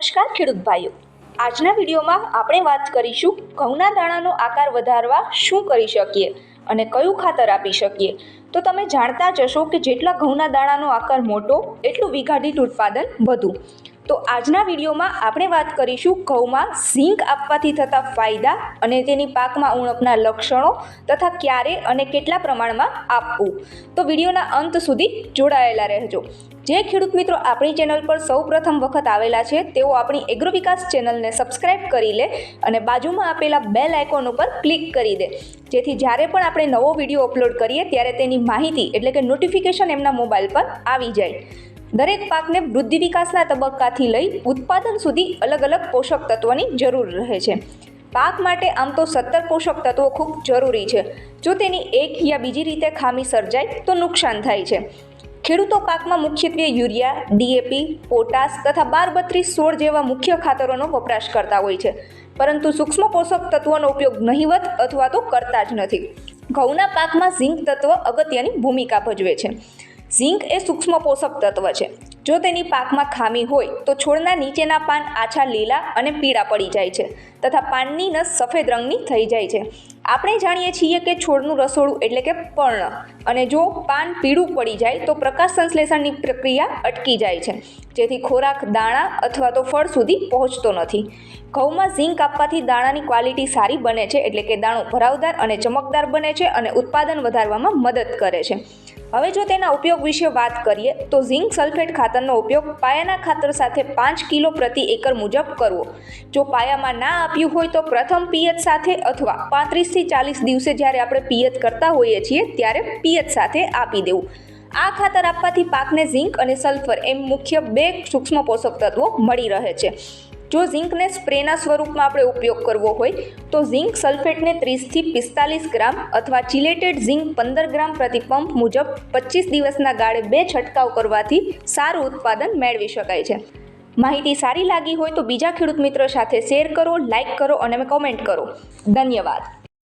નમસ્કાર, ખેડૂત ભાઈઓ. આજના વિડીયોમાં આપણે વાત કરીશું ઘઉંના દાણાનો આકાર વધારવા શું કરી શકીએ અને કયું ખાતર આપી શકીએ. તો તમે જાણતા જ હશો કે જેટલા ઘઉંના દાણાનો આકાર મોટો, એટલું વીઘા દીઠ ઉત્પાદન વધુ. તો આજના વિડીયોમાં આપણે વાત કરીશું ઘઉંમાં ઝીંક આપવાથી થતા ફાયદા અને તેની પાકમાં ઉણપના લક્ષણો તથા ક્યારે અને કેટલા પ્રમાણમાં આપવું. તો વિડીયોના અંત સુધી જોડાયેલા રહેજો. જે ખેડૂત મિત્રો આપણી ચેનલ પર સૌ પ્રથમ વખત આવેલા છે, તેઓ આપણી એગ્રો વિકાસ ચેનલને સબસ્ક્રાઇબ કરી લે અને બાજુમાં આપેલા બેલ આઇકોન ઉપર ક્લિક કરી દે. જેથી જ્યારે પણ આપણે નવો વીડિયો અપલોડ કરીએ, ત્યારે તેની માહિતી એટલે કે નોટિફિકેશન એમના મોબાઈલ પર આવી જાય. દરેક પાકને વૃદ્ધિ વિકાસના તબક્કાથી લઈ ઉત્પાદન સુધી અલગ અલગ પોષક તત્વોની જરૂર રહે છે. પાક માટે આમ તો સત્તર પોષક તત્વો ખૂબ જરૂરી છે. જો તેની એક યા બીજી રીતે ખામી સર્જાય તો નુકસાન થાય છે. ખેડૂતો પાકમાં મુખ્યત્વે યુરિયા ડીએપી પોટાશ તથા બાર બત્રીસ સોળ જેવા મુખ્ય ખાતરોનો વપરાશ કરતા હોય છે. પરંતુ સૂક્ષ્મ પોષક તત્વોનો ઉપયોગ નહિવત અથવા તો કરતા જ નથી. ઘઉંના પાકમાં ઝીંક તત્વ અગત્યની ભૂમિકા ભજવે છે. ઝીંક એ સૂક્ષ્મ પોષક તત્વ છે. જો તેની પાકમાં ખામી હોય, તો છોડના નીચેના પાન આછા લીલા અને પીળા પડી જાય છે તથા પાનની નસ સફેદ રંગની થઈ જાય છે. આપણે જાણીએ છીએ કે છોડનું રસોડું એટલે કે પર્ણ અને જો પાન પીળું પડી જાય, તો પ્રકાશ સંશ્લેષણની પ્રક્રિયા અટકી જાય છે, જેથી ખોરાક દાણા અથવા તો ફળ સુધી પહોંચતો નથી. ઘઉંમાં ઝીંક આપવાથી દાણાની ક્વોલિટી સારી બને છે એટલે કે દાણો ભરાવદાર અને ચમકદાર બને છે અને ઉત્પાદન વધારવામાં મદદ કરે છે. હવે જો તેના ઉપયોગ વિશે વાત કરીએ, તો ઝિંક સલ્ફેટ ખાતરનો ઉપયોગ પાયાના ખાતર સાથે પાંચ કિલો પ્રતિ એકર મુજબ કરવો. જો પાયામાં ના આપ્યું હોય તો પ્રથમ પિયત સાથે અથવા પાંત્રીસથી ચાલીસ દિવસે જ્યારે આપણે પિયત કરતા હોઈએ છીએ, ત્યારે પિયત સાથે આપી દેવું. આ ખાતર આપવાથી પાકને ઝિંક અને સલ્ફર એમ મુખ્ય બે સૂક્ષ્મ પોષક તત્વો મળી રહે છે. જો ઝિંકને સ્પ્રેના સ્વરૂપમાં આપણે ઉપયોગ કરવો હોય, તો ઝિંક સલ્ફેટને ત્રીસથી પિસ્તાલીસ ગ્રામ અથવા ચિલેટેડ ઝિંક પંદર ગ્રામ પ્રતિ પંપ મુજબ પચીસ દિવસના ગાળે બે છંટકાવ કરવાથી સારું ઉત્પાદન મેળવી શકાય છે. માહિતી સારી લાગી હોય તો બીજા ખેડૂત મિત્રો સાથે શેર કરો લાઇક કરો અને કોમેન્ટ કરો. ધન્યવાદ.